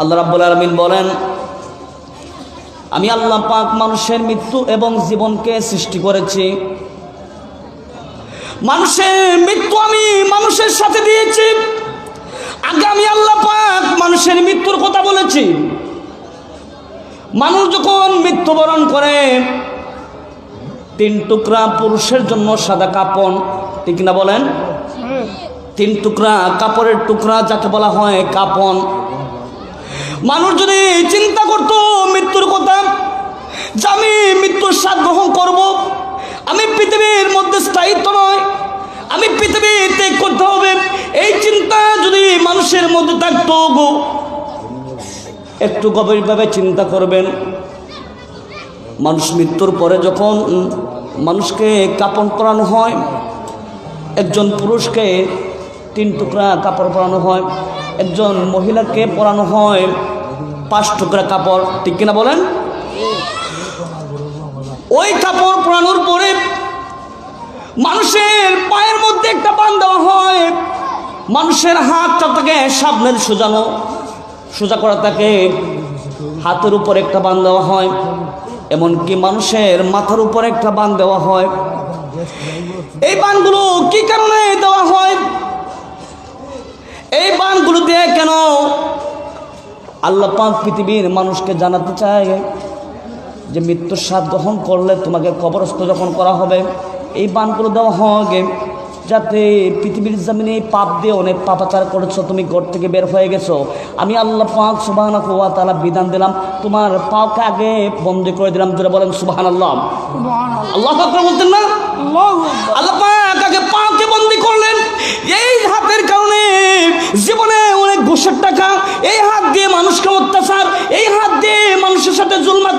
আল্লাহ রাব্বুল বলেন, আমি আল্লাহ পাক মানুষের মৃত্যু এবং জীবনকে সৃষ্টি করেছি। মানুষের মৃত্যু আমি মানুষের সাথে দিয়েছি। আগে আমি আল্লাহ পাক মানুষের মৃত্যুর কথা বলেছি। মানুষ যখন মৃত্যুবরণ করে, তিন টুকরা পুরুষের জন্য সাদা কাপন ঠিক না বলেন? তিন টুকরা, কাপড়ের টুকরা যাকে বলা হয় কাপন। মানুষ যদি চিন্তা করতো মৃত্যুর কথা, যে আমি মৃত্যুর স্বাদ গ্রহণ করব, আমি পৃথিবীর মধ্যে স্থায়িত্ব নয়, আমি পৃথিবীতে করতে হবে, এই চিন্তা যদি মানুষের মধ্যে থাকতো গো, একটু গভীরভাবে চিন্তা করবেন। মানুষ মৃত্যুর পরে যখন মানুষকে কাপড় করানো হয়, একজন পুরুষকে তিন টুকরা কাপড় পরানো হয়। একজন মহিলাকে পরানো হয় পাঁচ টুকরা কাপড়। ঠিক কিনা বলেন? ওই কাপড় পরানোর পরে মানুষের পায়ের মধ্যে একটা বান দেওয়া হয়। মানুষের হাতটা থেকে সামনের সোজানো। সোজা করা থাকে হাতের উপর একটা বান দেওয়া হয়। এমনকি মানুষের মাথার উপর একটা বান দেওয়া হয়। এই বানগুলো কি কারণে দেওয়া হয়? এই বানগুলো দিয়ে কেন আল্লাহ পাক পৃথিবীর মানুষকে জানাতে চায় যে মৃত্যুর স্বাদ গ্রহণ করলে তোমাকে কবরস্থ যখন করা হবে এই বানগুলো দেওয়া হবে যাতে পৃথিবীর জমিনে পাপ দিয়ে অনেক পাপাচার করেছ তুমি ঘর থেকে বের হয়ে গেছো। আমি আল্লাহ পাক সুবাহানা কুয়া তালা বিধান দিলাম তোমার পাওকে আগে বন্দি করে দিলাম। জোরে বলেন সুবাহান আল্লাহ আল্লাহ বলতেন না? আল্লাহ পাক আগে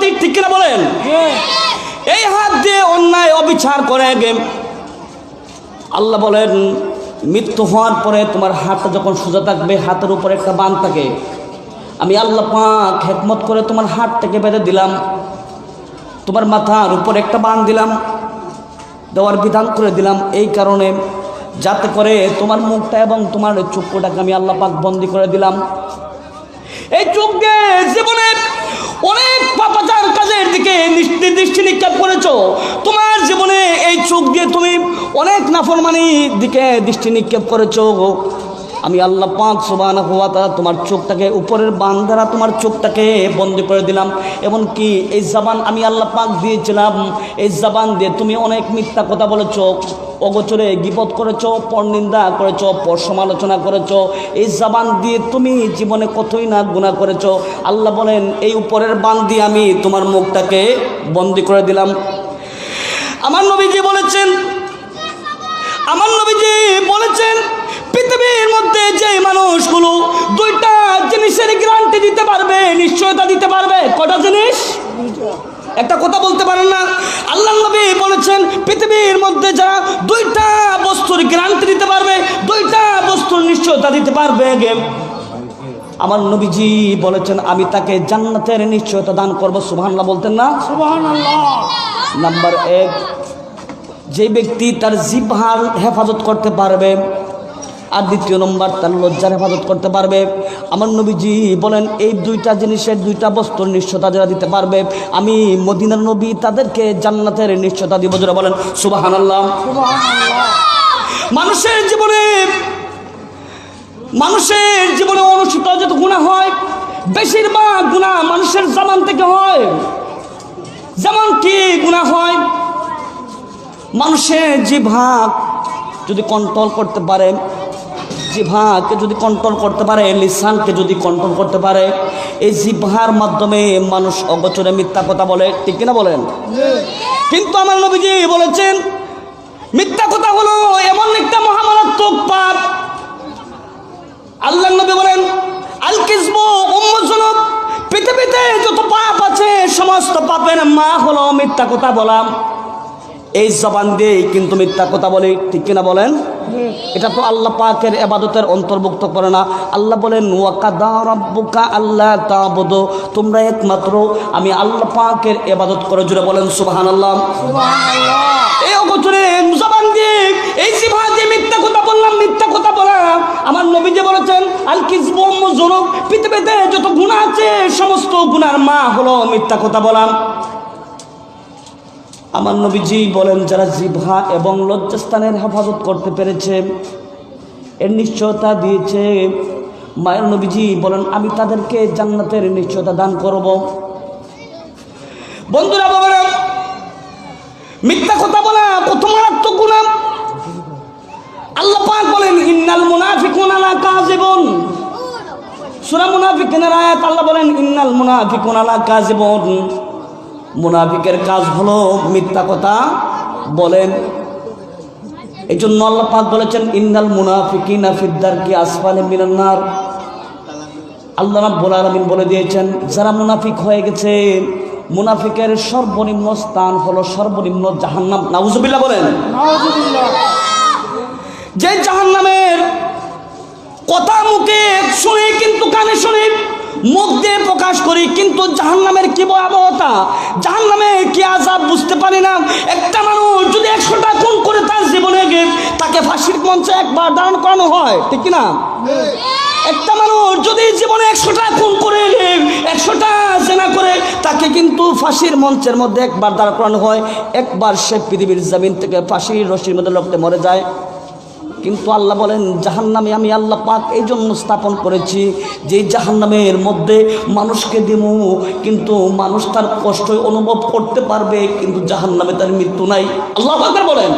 ঠিক কিনা বলেন? এই হাত দিয়ে অন্যায় অবিচার করে গে। আল্লাহ বলেন মৃত্যু হওয়ার পরে তোমার হাতটা যখন সোজা থাকবে হাতের উপরে একটা বান থাকে। আমি আল্লাহ পাক হেকমত করে তোমার হাতটাকে বেঁধে দিলাম। তোমার মাথার উপর একটা বান দিলাম। দেওয়ার বিধান করে দিলাম। এই কারণে যাতে করে তোমার মুখটা এবং তোমার চক্ষুটাকে আমি আল্লাহ পাক বন্দি করে দিলাম। এই চোখ দিয়ে জীবনে অনেক পাপাচার কাজের দিকে দৃষ্টি দৃষ্টি নিক্ষেপ করেছ। তোমার জীবনে এই চোখ দিয়ে তুমি অনেক নাফরমানির দিকে দৃষ্টি নিক্ষেপ করেছ। আমি আল্লাহ পাঁচ সুবান হওয়া তারা তোমার চোখটাকে, উপরের বান দ্বারা তোমার চোখটাকে বন্ধ করে দিলাম। এমনকি এই জাবান আমি আল্লাহ পাক দিয়েছিলাম। এই জাবান দিয়ে তুমি অনেক মিথ্যা কথা বলেছ, অগোচরে গিপত করেছ, পরনিন্দা করেছ পর সমালোচনা করেছ। এই জাবান দিয়ে তুমি জীবনে কতই না গুণা করেছ। আল্লাহ বলেন, এই উপরের বান দিয়ে আমি তোমার মুখটাকে বন্দি করে দিলাম। আমার নবীজি বলেছেন, আমার নবীজি বলেছেন পৃথিবীর মধ্যে যে মানুষগুলো দুইটা জিনিসের গ্যারান্টি দিতে পারবে নিশ্চয়তা দিতে পারবে। কটা জিনিস? একটা কথা বলতে পারেন না। আল্লাহ নবী বলেছেন পৃথিবীর মধ্যে যারা দুইটা বস্তুর গ্যারান্টি দিতে পারবে দুইটা বস্তুর নিশ্চয়তা দিতে পারবে আমার নবীজি বলেছেন আমি তাকে জান্নাতের নিশ্চয়তা দান করব সুবহানাল্লাহ বলতেন না? নাম্বার এক যে ব্যক্তি তার জিভার হেফাজত করতে পারবে আর দ্বিতীয় নম্বর, তার লজ্জার হেফাজত করতে পারবে। আমার নবীজি বলেন, এই দুইটা জিনিসের দুইটা বস্তুর নিশ্চয়তা যারা দিতে পারবে। আমি মদিনার নবী, তাদেরকে জান্নাতের নিশ্চয়তা দিব। যারা বলেন সুবাহান আল্লাহ মানুষের জীবনে মানুষের জীবনে অনুষ্ঠিত যত গুণা হয়, বেশিরভাগ গুণা মানুষের জামান থেকে হয়। যেমন কি গুণা হয়, মানুষের জিভাগ যদি কন্ট্রোল করতে পারে জিভাকে যদি কন্ট্রোল করতে পারে, লিসানকে যদি কন্ট্রোল করতে পারে, এই জিভার মাধ্যমে মানুষ অগোচরে মিথ্যা কথা বলে, ঠিক কিনা বলেন? কিন্তু আমার নবীজি বলেছেন, মিথ্যা কথা হলো এমন একটা মহামারাত্মক পাপ। আল্লাহ নবী বলেন আল কিসবু উম্মুজুনুব পৃথিবীতে যত পাপ আছে, সমস্ত পাপের মা হলো মিথ্যা কথা বলাম এই জবান দিয়েই কিন্তু মিথ্যা কথা বলি ঠিক কিনা বলেন? এটা তো আল্লাহ পাকের এবাদতের অন্তর্ভুক্ত করে না। আল্লাহ বলেন ওয়াকাদা আল্লাহ তাবুদু। তোমরা একমাত্র আমি আল্লাহ পাকের এবাদত করে জুড়ে বলেন এই অগোচরে জবান দিয়ে এই জিভা মিথ্যা কথা বললাম মিথ্যা কথা বলা আল কিসবম জনক পৃথিবীতে যত গুণা আছে সমস্ত গুনার মা হলো মিথ্যা কথা বলা। আমার নবীজি বলেন, যারা জিভা এবং লজ্জাস্থানের হেফাজত করতে পেরেছে, এর নিশ্চয়তা দিয়েছে। মায়ের নবীজি বলেন, আমি তাদেরকে জান্নাতের নিশ্চয়তা দান করব। বন্ধুরা, বাবারা, মিথ্যা কথা বলা কত মারাত্মক গুণা আল্লাহ পাক বলেন, ইন্নাল মুনাফিকুনা লা কাযিবুন। সূরা মুনাফিকিনের আয়াত আল্লাহ বলেন, ইন্নাল মুনাফিকুনা লা কাযিবুন। মুনাফিকের কাজ হলো মিথ্যা কথা বলেন। এই জন্য আল্লাহ পাক বলেছেন ইন্নাল মুনাফিকিনা ফিদ্দার কি আসফালে মিনান নার। আল্লাহ রাব্বুল আলামিন বলে দিয়েছেন যারা মুনাফিক হয়ে গেছে মুনাফিকের সর্বনিম্ন স্থান হলো সর্বনিম্ন জাহান্নাম। নাউজুবিল্লাহ বলেন। যে জাহান্নামের কথা মুখে শুনি কিন্তু কানে শুনি মুখ দিয়ে প্রকাশ করি, কিন্তু জাহান্নামের কি ভয়াবহতা? জাহান্নামে কি আজাব বুঝতে পারি না। একটা মানুষ যদি একশোটা খুন করে তার জীবনে তাকে ফাঁসির মঞ্চে একবার দাঁড়ানো করানো হয়, ঠিক না একটা মানুষ যদি জীবনে একশোটা খুন করে একশোটা জেনা করে, তাকে কিন্তু ফাঁসির মঞ্চের মধ্যে একবার দাঁড় করানো হয়। একবার সে পৃথিবীর জমিন থেকে ফাঁসির রশির মধ্যে লোকতে মরে যায়। কিন্তু আল্লাহ বলেন জাহান্নামে আমি আল্লাহ পাক এই জন্য স্থাপন করেছি যে জাহান্নামের মধ্যে মানুষকে দিমু। কিন্তু মানুষ তার কষ্ট অনুভব করতে পারবে কিন্তু জাহান্নামে তার মৃত্যু নাই। আল্লাহ পাকের বলেন।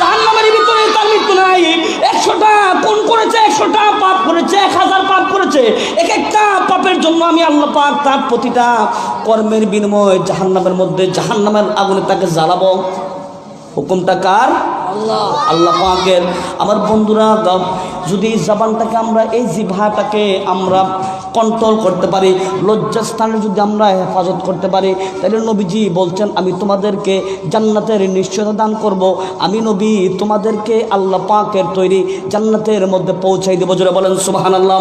জাহান্নামের ভিতরে তার মৃত্যু নাই। একশোটা কোন করেছে একশোটা পাপ করেছে এক হাজার পাপ করেছে। এক একটা পাপের জন্য আমি আল্লাহ পাক তার প্রতিটা কর্মের বিনিময়ে জাহান্নামের মধ্যে জাহান্নামের আগুনে তাকে জ্বালাবো। হুকুমটা কার? আল্লাহ পাকের। আমার বন্ধুরা যদি এই জবানটাকে আমরা এই জিভাটাকে আমরা কন্ট্রোল করতে পারি লজ্জাস্থানে যদি আমরা হেফাজত করতে পারি তাহলে নবীজি বলছেন আমি তোমাদেরকে জান্নাতের নিশ্চয়তা দান করব। আমি নবী তোমাদেরকে আল্লাহ পাকের তৈরি জান্নাতের মধ্যে পৌঁছাই দেবো। জোরে বলেন সুবাহান আল্লাহ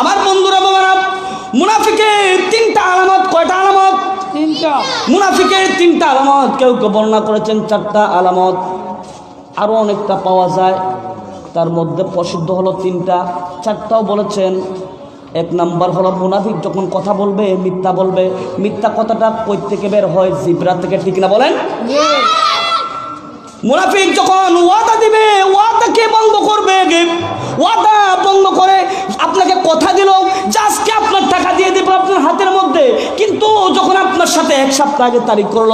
আমার বন্ধুরা বাবারা মুনাফিকের তিনটা আলামত কয়টা আলামত? মুনাফিকের তিনটা আলামত কেউ কেউ বর্ণনা করেছেন চারটা আলামত। আরও অনেকটা পাওয়া যায়। তার মধ্যে প্রসিদ্ধ হলো তিনটা। চারটাও বলেছেন। এক নাম্বার হলো মুনাফিক যখন কথা বলবে মিথ্যা বলবে। মিথ্যা কথাটা কই থেকে বের হয়? জিব্রা থেকে ঠিক না বলেন? মুনাফিক যখন ওয়াদা দিবে ওয়াদাকে বন্ধ করবে? ওয়াদা বন্ধ করে আপনাকে কথা দিল যে আজকে আপনার টাকা দিয়ে দেবো আপনার হাতের মধ্যে কিন্তু যখন আপনার সাথে এক সপ্তাহ আগে তারিখ করল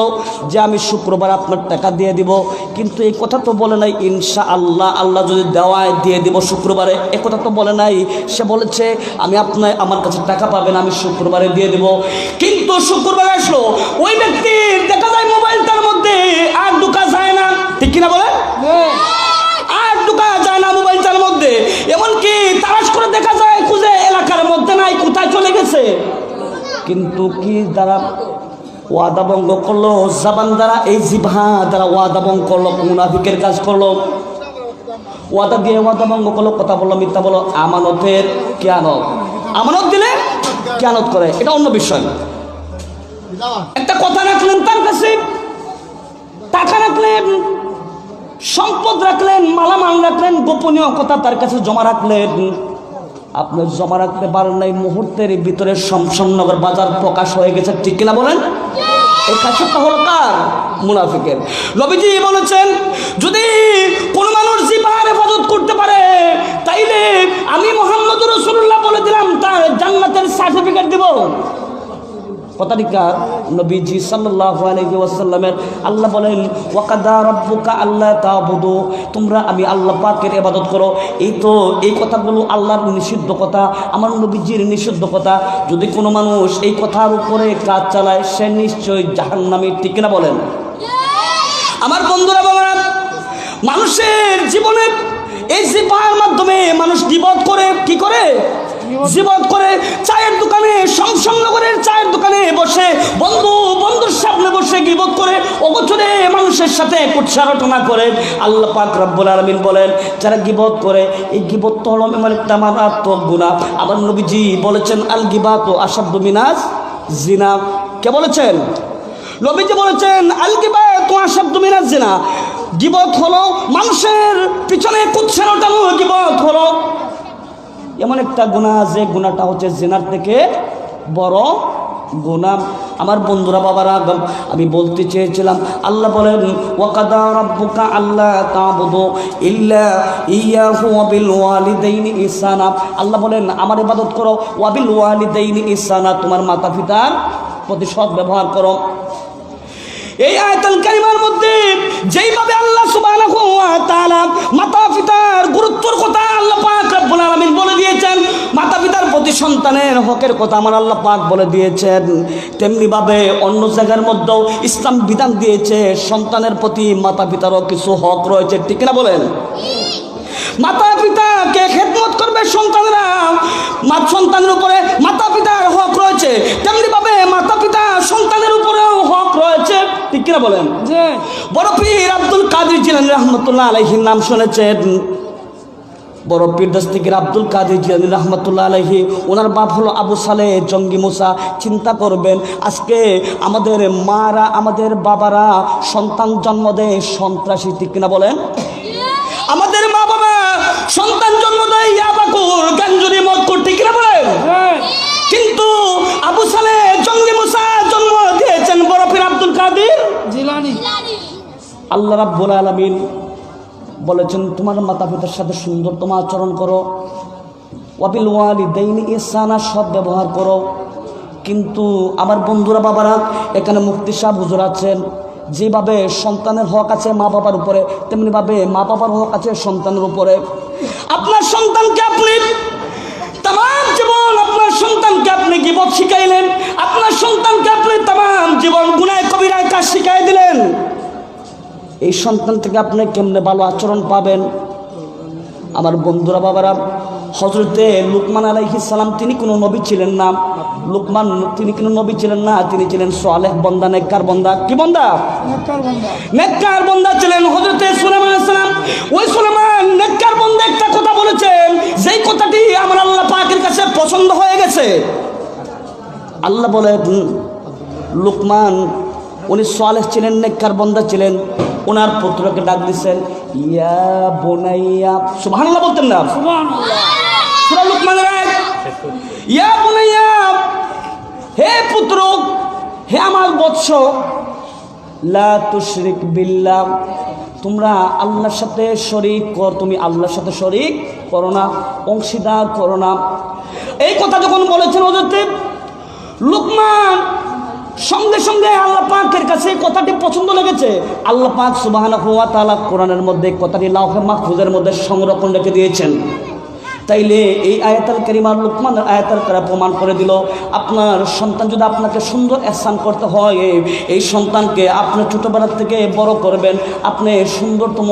যে আমি শুক্রবার আপনার টাকা দিয়ে দিব। কিন্তু এই কথা তো বলে নাই ইনশা আল্লাহ আল্লাহ যদি দেওয়ায় দিয়ে দিব শুক্রবারে। এ কথা তো বলে নাই। সে বলেছে, আমি আপনার, আমার কাছে টাকা পাবেন, আমি শুক্রবারে দিয়ে দিব। কিন্তু শুক্রবার আসলো, ওই ব্যক্তির দেখা যায় মোবাইল তার মধ্যে, আর ঢুকা যায় না। ঠিক কিনা বলে আর ঢুকা যায় না মোবাইল তার মধ্যে। এমনকি তালাশ করে দেখা যায়, খুঁজে এলাকার মধ্যে নাই, কোথায় চলে গেছে। কিন্তু কি দ্বারা ওয়াদা ভঙ্গ করল, জাবান দ্বারা এই জিভা দ্বারা ওয়াদা ভঙ্গ করল, মুনাফিকের কাজ করল। ওয়াদা দিয়ে ওয়াদা ভঙ্গ করল, কথা বলল, মিথ্যা বলো আমানতের কেয়ানত আমানত দিলে কেয়ানত করে, এটা অন্য বিষয়। একটা কথা রাখলেন, তার কাছে টাকা রাখলেন, সম্পদ রাখলেন, মালামাল রাখলেন, গোপনীয় কথা তার কাছে জমা রাখলেন। আপনি জমা রাখতে পারেন নাই, মুহূর্তের ভিতরে শমশমনগর বাজার প্রকাশ হয়ে গেছে, ঠিক কিনা বলেন? এই কাজটা হলো কার? মুনাফিকের। নবীজি বলেছেন, যদি কোনো মানুষ জিবার হেফাজত করতে পারে, তাইলে আমি মোহাম্মদ রসুল্লাহ বলে দিলাম, তার জান্নাতের সার্টিফিকেট দিব। কথাটিকার নবীজি সাল্লাল্লাহু আলাইহি ওয়াসাল্লামের আল্লাহ বলেন, ওয়াকাদা রাব্বুকা আল্লাহ তাবুদু তোমরা আমি আল্লাহ পাকের ইবাদত করো। এই তো এই কথাগুলো আল্লাহর নিষিদ্ধ কথা, আমার নবীজির নিষিদ্ধ কথা। যদি কোনো মানুষ এই কথার উপরে কাজ চালায়, সে নিশ্চয়ই জাহান্নামী, ঠিক কিনা বলেন? আমার বন্ধুরা, বাবারা, মানুষের জীবনে এই জিপার মাধ্যমে মানুষ গিবত করে, কি করে? জীবন করে চায়ের দোকানে সংসংনগরের চায়ের দোকানে বসে, বন্ধু, বন্ধুর সামনে বসে গিবত করে, অবচরে মানুষের সাথে কুৎসারটনা করে। আল্লাহ পাক রব্বুল আলমিন বলেন, যারা গিবত করে, এই গিবত তো হলো এমন একটা মারাত্মক গুণা আবার নবীজি বলেছেন, আল গিবাত আসাদ্দ মিনাজ জিনা। কে বলেছেন? নবীজি বলেছেন, আল গিবাত আসাদ্দ মিনাজ জিনা। গিবত হলো মানুষের পিছনে কুচ্ছেন ওঠানো গিবত হলো এমন একটা গুণা যে গুণাটা হচ্ছে জেনার থেকে বড় গুণা আমার বন্ধুরা বাবারা আমি বলতে চেয়েছিলাম, আল্লাহ বলেন আল্লাহ আল্লাহ বলেন, আমার ইবাদত করো, ওয়া বিল ওয়ালিদাইনি ইহসানা। তোমার মাতা পিতার প্রতি সৎ ব্যবহার করো। এই আয়াতুল কারিমার মধ্যে যেইভাবে আল্লাহ সুবহানাহু সন্তানের হকের কথা আমার আল্লাহ পাক বলে দিয়েছেন। তেমনি ভাবে অন্য জায়গার মধ্যেও ইসলাম বিধান দিয়েছে সন্তানের প্রতি মাতা পিতারও কিছু হক রয়েছে। ঠিক না বলেন? মাতা পিতা পিতাকে খেদমত করবে সন্তানরা। মা সন্তানের উপরে মাতা পিতার হক রয়েছে। তেমনি ভাবে মাতা পিতা সন্তানের উপরেও হক রয়েছে। ঠিক কিনা বলেন? যে বড় পীর আব্দুল কাদের জিলানি রহমতুল্লাহ আলহির নাম শুনেছেন। বড় পীর দস্তিকের আব্দুল কাদের জিলানি রহমতুল্লাহ আলহি ওনার বাপ হলো আবু সালে জঙ্গি মুসা। চিন্তা করবেন আজকে আমাদের মারা আমাদের বাবারা সন্তান জন্ম দেয় সন্ত্রাসী ঠিক কিনা বলেন? আমাদের মা বাবা সন্তান জন্ম দেয় ইয়াবাকুর গাঞ্জুরি মদকুর ঠিক কিনা বলেন? কিন্তু আবু সালে জঙ্গি মুসা জন্ম দিয়েছেন বড় পীর আব্দুল কাদের? জিলানি। আল্লাহ রাব্বুল আলামিন বলেছেন, তোমার মাতা পিতার সাথে সুন্দরতম আচরণ করো। ওয়াবিল ওয়ালিদাইনি ইহসানা সব ব্যবহার করো। কিন্তু আমার বন্ধুরা বাবারা, এখানে মুফতি সাহেব হুজুর আছেন। যেভাবে সন্তানের হক আছে মা বাবার উপরে, তেমনিভাবে মা বাবার হক আছে সন্তানের উপরে। আপনার সন্তানকে আপনি তাম জীবন আপনার সন্তানকে আপনি গিবত শিখাইলেন। আপনার সন্তানকে আপনি তাম জীবন গুনায় কবিরায় কাজ শিখাই দিলেন। এই সন্তান থেকে আপনি কেমনে ভালো আচরণ পাবেন? আমার বন্ধুরা বাবারা হজরতে লুকমান সালাম তিনি কোনো নবী ছিলেন না। লুকমান তিনি কোনো নবী ছিলেন না তিনি ছিলেন সোয়ালেহ বন্দা নেককার বন্দা। কি বন্দা? নেককার বান্দা। ছিলেন হজরতে সুলেমান সালাম। ওই সুলেমান নেককার বন্দা একটা কথা বলেছেন যেই কথাটি আমার আল্লাহ পাকের কাছে পছন্দ হয়ে গেছে। আল্লাহ বলেন লুকমান উনি সোয়ালেহ ছিলেন নেককার বন্দা ছিলেন। ওনার পুত্রকে ডাক দিচ্ছেন ইয়া বোনাইয়া। সুবহানাল্লাহ বলতেন না। সুবহানাল্লাহ। লুকমানের ইয়া বুনাইয়া হে পুত্র হে আমার বৎস। লা তুশরিক বিল্লাহ তোমরা আল্লাহর সাথে শরিক কর তুমি আল্লাহর সাথে শরিক করো না অংশীদার করো না। এই কথা যখন বলেছেন ওদেরতে লুকমান সঙ্গে সঙ্গে আল্লাহ পাকের কাছে এই কথাটি পছন্দ লেগেছে। আল্লাহ পাক তাআলা কোরআনের মধ্যে কথাটি লাউহে মাহফুজের মধ্যে সংরক্ষণ রেখে দিয়েছেন। তাইলে এই আয়াতাল কারিমার লুকমানের আয়াতাল কারা প্রমাণ করে দিল, আপনার সন্তান যদি আপনাকে সুন্দর এহসান করতে হয়, এই সন্তানকে আপনি ছোটোবেলার থেকে বড় করবেন, আপনি সুন্দরতম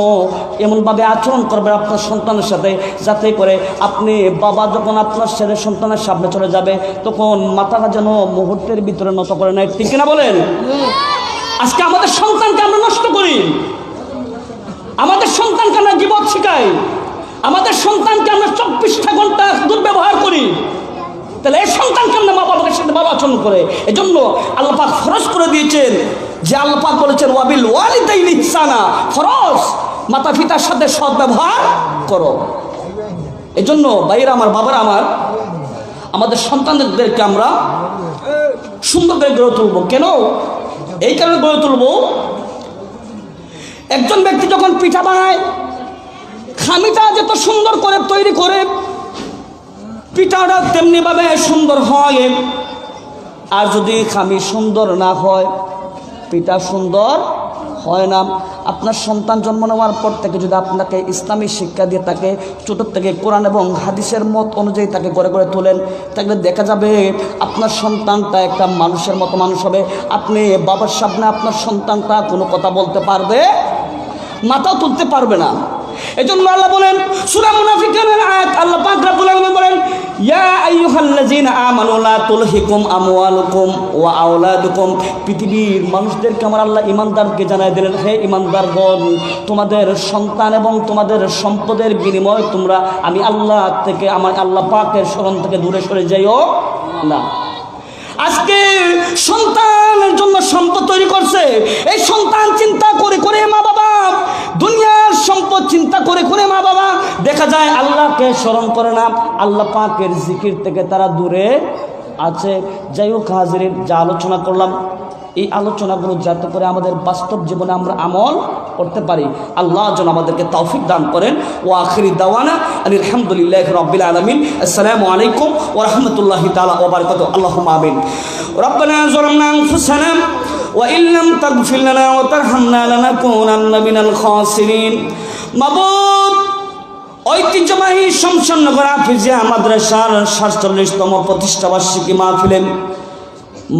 এমনভাবে আচরণ করবেন আপনার সন্তানের সাথে, যাতে করে আপনি বাবা যখন আপনার ছেলে সন্তানের সামনে চলে যাবে, তখন মাথাটা যেন মুহূর্তের ভিতরে নত করে নেয়। ঠিক কিনা বলেন? আজকে আমাদের সন্তানকে আমরা নষ্ট করি। আমাদের সন্তানকে আমরা জীবত শিখাই। আমাদের সন্তানকে আমরা চব্বিশটা ঘণ্টা দুর্ব্যবহার করি। তাহলে এই সন্তানকে আমরা মা বাবার সাথে ভালো আচরণ করে। এজন্য আল্লাপাক ফরজ করে দিয়েছেন যে আল্লাপাক বলেছেন, ওয়াবিল ওয়ালিদাই ইহসানা। ফরজ। মাতা পিতার সাথে সৎ ব্যবহার করো। এজন্য ভাইয়েরা আমার, বাবারা আমার, আমাদের সন্তানদেরকে আমরা সুন্দর করে গড়ে তুলবো। কেন? এই কারণে গড়ে তুলবো, একজন ব্যক্তি যখন পিঠা বানায় খামিটা যত সুন্দর করে তৈরি করে, পিঠাটা তেমনিভাবে সুন্দর হয়। আর যদি খামি সুন্দর না হয়, পিঠা সুন্দর হয় না। আপনার সন্তান জন্ম নেওয়ার পর থেকে যদি আপনাকে ইসলামী শিক্ষা দিয়ে তাকে ছোটোর থেকে কোরআন এবং হাদিসের মত অনুযায়ী তাকে গড়ে গড়ে তোলেন, তাহলে দেখা যাবে আপনার সন্তানটা একটা মানুষের মতো মানুষ হবে। আপনি বাবার সামনে আপনার সন্তানটা কোনো কথা বলতে পারবে, মাথাও তুলতে পারবে না। এজন্য আল্লাহ বলেন, সূরা মুনাফিকের আয়াত আল্লাহ পাক রব্বুল আলামিন বলেন, ইয়া আইয়ুহাল্লাযীনা আমানু লা তুলহিকুম আমওয়ালুকুম ওয়া আওলাদুকুম। পৃথিবীর মানুষদেরকে আমার আল্লাহ ইমানদারকে জানাই দিলেন, হে ইমানদারগণ তোমাদের সন্তান এবং তোমাদের সম্পদের বিনিময় তোমরা, আমি আল্লাহ থেকে, আমার আল্লাহ পাকের স্মরণ থেকে দূরে সরে যাইও না। আজকে সন্তানের জন্য সম্পদ তৈরি করছে। এই সন্তান চিন্তা করে করে মা বাবা, দুনিয়ার সম্পদ চিন্তা করে করে মা বাবা, দেখা যায় আল্লাহকে স্মরণ করে না। আল্লাহ পাকের জিকির থেকে তারা দূরে আছে। যাই হোক হাজিরের যা আলোচনা করলাম, এই আলোচনাগুলো যাতে করে আমাদের বাস্তব জীবনে আমরা আমল করতে পারি আল্লাহ যেন আমাদেরকে তৌফিক দান করেন ও আখিরি দাওয়ানা আলী আলহামদুলিল্লাহ রবিল আলমিন আসসালামু আলাইকুম ও রহমতুল্লাহ তালা ওবরকত আল্লাহ আমিন ربنا ظلمنا أنفسنا وإن لم تغفر لنا وترحمنا لنكونن من الخاسرين মাবুদ ঐতিহ্যবাহী শমশানগর হাফিজিয়া মাদ্রাসার সাতচল্লিশতম প্রতিষ্ঠাবার্ষিকী মাহফিলে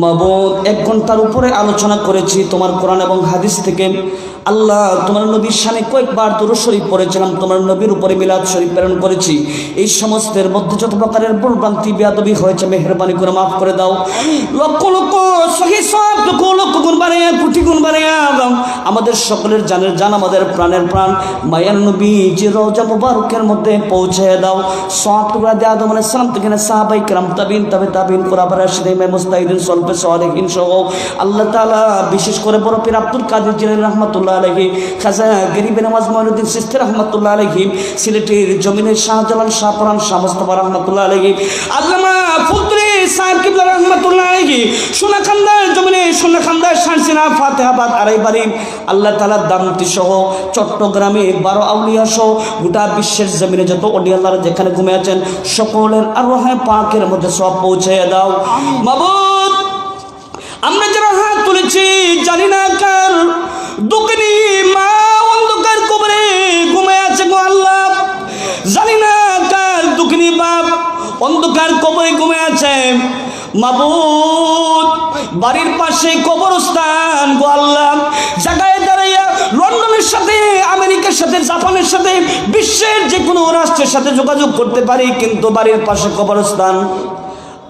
মাবুদ এক ঘন্টার উপরে আলোচনা করেছি তোমার কোরআন এবং হাদিস থেকে আল্লাহ, তোমার নবীর সামনে কয়েকবার দুরু শরীফ পড়েছিলাম, তোমার নবীর উপরে মিলাদ শরীফ প্রেরণ করেছি। এই সমস্তের মধ্যে যত প্রকারের ভুলভ্রান্তি বেয়াদবি হয়েছে, মেহরবানি করে মাফ করে দাও। লক্ষ লক্ষ সহি সব, লক্ষ গুণ বানিয়ে কুটি গুণ বানিয়ে আমাদের সকলের জানের জান, আমাদের প্রাণের প্রাণ, মায়ার নবী যে রোজা মুবারকের মধ্যে পৌঁছে দাও। সব টুকরা দেয়া দাও মানে সালাম থেকে সাহাবাই কেরাম, তাবিন, তাবে তাবিন কোরআবার আসিদ মেমোস্তাহিদিন সল্পে সহরেহীন সহ। আল্লাহ তালা বিশেষ করে বড় পীর আব্দুল কাদের জিলেন রহমতুল্লাহ আলাইহি। খাজা গরিব নওয়াজ মঈনুদ্দিন সিস্তি রাহমাতুল্লাহ আলাইহি সিলেটের জমিনের শাহজালাল শাহপুরান শাহ মুস্তাফা রাহমাতুল্লাহ আলাইহি আল্লামা ফুলতুরি সাহেব কিবলা রাহমাতুল্লাহ আলাইহি সোনাখান্দার জমিনে সোনাখান্দার শানসিনা ফাতেহাবাদ আড়াইবাড়ি আল্লাহ তাআলার দামতি সহ চট্টগ্রামে বারো আউলিয়া সহ গোটা বিশ্বের জমিনে যত অডিয়াল্লারা যেখানে ঘুমে আছেন সকলের আরোহে পাকের মধ্যে সব পৌঁছে দাও। মাবুদ আমরা যারা হাত তুলেছি জানি না কার দুকনি মা অন্ধকার কবরে ঘুমে আছে গো আল্লাহ। জানি না কার দুকনি বাপ অন্ধকার কবরে ঘুমে আছে। মাবুদ, বাড়ির পাশে কবরস্থান গো আল্লাহ। জায়গায় দাঁড়াইয়া লন্ডনের সাথে, আমেরিকার সাথে, জাপানের সাথে, বিশ্বের যে কোনো রাষ্ট্রের সাথে যোগাযোগ করতে পারি, কিন্তু বাড়ির পাশে কবরস্থান।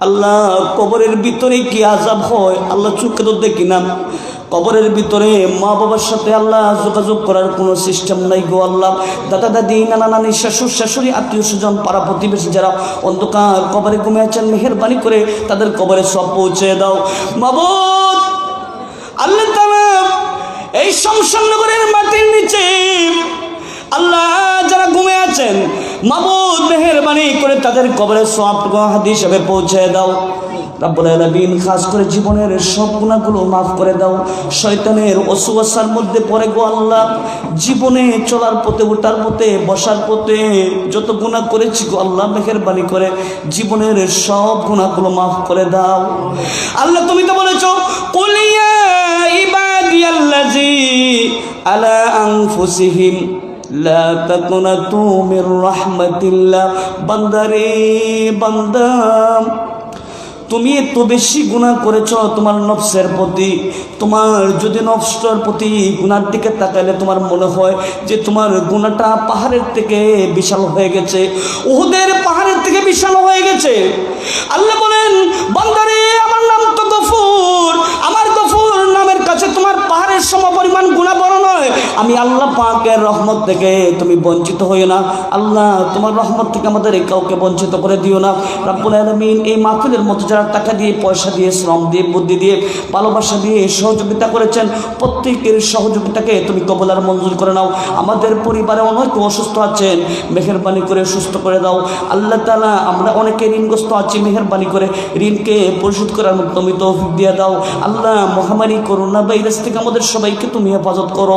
আল্লাহ, কবরের ভিতরে কি আজাব হয়? আল্লাহ চোখে তো দেখি না। কবরের ভিতরে মা বাবার সাথে আল্লাহ যোগাযোগ করার কোনো সিস্টেম নাই গো আল্লাহ। দাদা, দাদি, নানা, নানি শাশুর শাশুড়ি, আত্মীয় স্বজন, পাড়া প্রতিবেশী যারা অন্ধকার কবরে ঘুমে আছেন, মেহরবানি করে তাদের কবরে সব পৌঁছে দাও। মাবুদ, আল্লাহ তাআলা এই শমশানগরের মাটির নিচে আল্লাহ যারা ঘুমে আছেন মাবুদ মেহরবানি করে তাদের কবরে সব হাদি হিসেবে পৌঁছে দাও। রাব্বুল খাস করে জীবনের সব গুণাগুলো মাফ করে দাও। শয়তানের অসুয়াশার মধ্যে পড়ে গো আল্লাহ। জীবনে চলার পথে ওঠার পথে বসার পথে যত গুণা করেছি গো আল্লাহ মেহরবানি করে জীবনের সব গুণাগুলো মাফ করে দাও। আল্লাহ তুমি তো বলেছ কুলিয়া ইবাদিয়াল্লাজি আলা আনফুসিহিম। তুমি এত বেশি গুণা করেছ তোমার নফসের প্রতি। তোমার যদি নফসটার প্রতি গুণার দিকে তাকালে তোমার মনে হয় যে তোমার গুণাটা পাহাড়ের থেকে বিশাল হয়ে গেছে। উহুদের পাহাড়ের থেকে বিশাল হয়ে গেছে। আল্লাহ বলেন, বান্দারে আমি আল্লাহ পাকের রহমত থেকে তুমি বঞ্চিত হইও না। আল্লাহ, তোমার রহমত থেকে আমাদের এই কাউকে বঞ্চিত করে দিও না। রাব্বুল আলমিন এই মাহফিলের মতো যারা টাকা দিয়ে, পয়সা দিয়ে, শ্রম দিয়ে, বুদ্ধি দিয়ে, ভালোবাসা দিয়ে সহযোগিতা করেছেন, প্রত্যেকের সহযোগিতাকে তুমি কবলার মঞ্জুর করে নাও। আমাদের পরিবারে অনেক অসুস্থ আছেন, মেহরবানি করে সুস্থ করে দাও। আল্লাহ তালা আমরা অনেকে ঋণগ্রস্ত আছি, মেহরবানি করে ঋণকে পরিশোধ করার মতো তুমি তৌফিক দিয়ে দাও। আল্লাহ, মহামারী করোনা ভাইরাস থেকে আমাদের সবাইকে তুমি হেফাজত করো।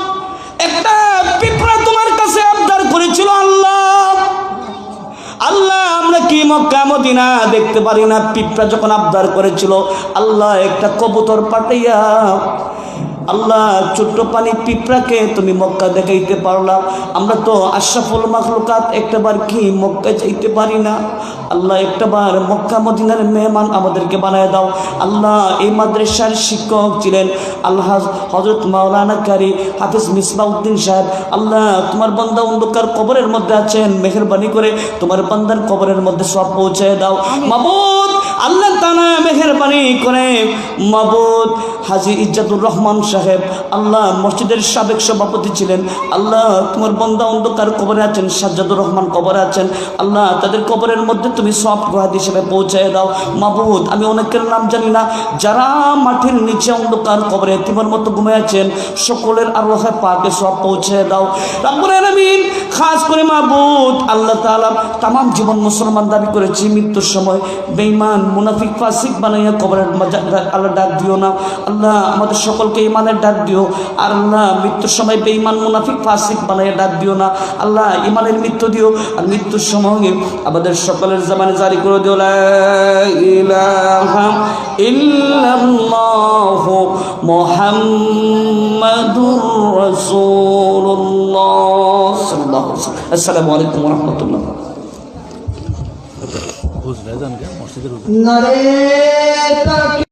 মক্কা মদিনা দেখতে পারি না পিঁপড়া যখন আবদার করেছিল আল্লাহ একটা কবুতর পাঠাইয়া আল্লাহ ছোট্ট পানি পিঁপড়াকে তুমি মক্কা দেখাইতে পারলা আমরা তো আশরাফুল মাখলুকাত একটাবার কি মক্কা যাইতে পারি না? আল্লাহ একটাবার মক্কা মদিনার মেহমান আমাদেরকে বানায় দাও। আল্লাহ এই মাদ্রাসার শিক্ষক ছিলেন আল্লাহ হজরত মাওলানা কারি হাফিজ মিসবাউদ্দিন সাহেব। আল্লাহ তোমার বান্দা অন্ধকার কবরের মধ্যে আছেন মেহরবানি করে তোমার বান্দার কবরের মধ্যে সব পৌঁছে দাও। মাবুদ! আল্লাহ তালা মেহরবানি করে মাবুদ হাজি ইজ্জাতুর রহমান সাহেব আল্লাহ মসজিদের সাবেক সভাপতি ছিলেন, আল্লাহ তোমার বন্দা অন্ধকার কবরে আছেন, সাজ্জাদুর রহমান কবরে আছেন, আল্লাহ তাদের কবরের মধ্যে তুমি সব গ্রহাদ হিসেবে পৌঁছায় দাও। মাবুদ, আমি অনেকের নাম জানি না, যারা মাটির নিচে অন্ধকার কবরে তোমার মতো ঘুমে আছেন, সকলের আল্লাহে পাকে সব পৌঁছে দাও। রাব্বুল আলামিন, খাস করে মাবুদ, আল্লাহ তাআলা তাম জীবন মুসলমান দাবি করেছি, মৃত্যুর সময় বেঈমান মুনাফিক ফাসিক বানাইয়া কবরের আল্লাহ ডাক দিও না। আল্লাহ আমাদের সকলকে ইমানের ডাক দিও। আর আল্লাহ মৃত্যুর সময় বেঈমান মুনাফিক ফাসিক বানাইয়া ডাক দিও না। আল্লাহ ইমানের মৃত্যু দিও। আর মৃত্যুর সময় আমাদের সকলের জামানে জারি করে দিও আসসালামু আলাইকুম রাহমাতুল্লাহ। হুজরা জান কে মসজিদের হুজরা নারে তাকবীর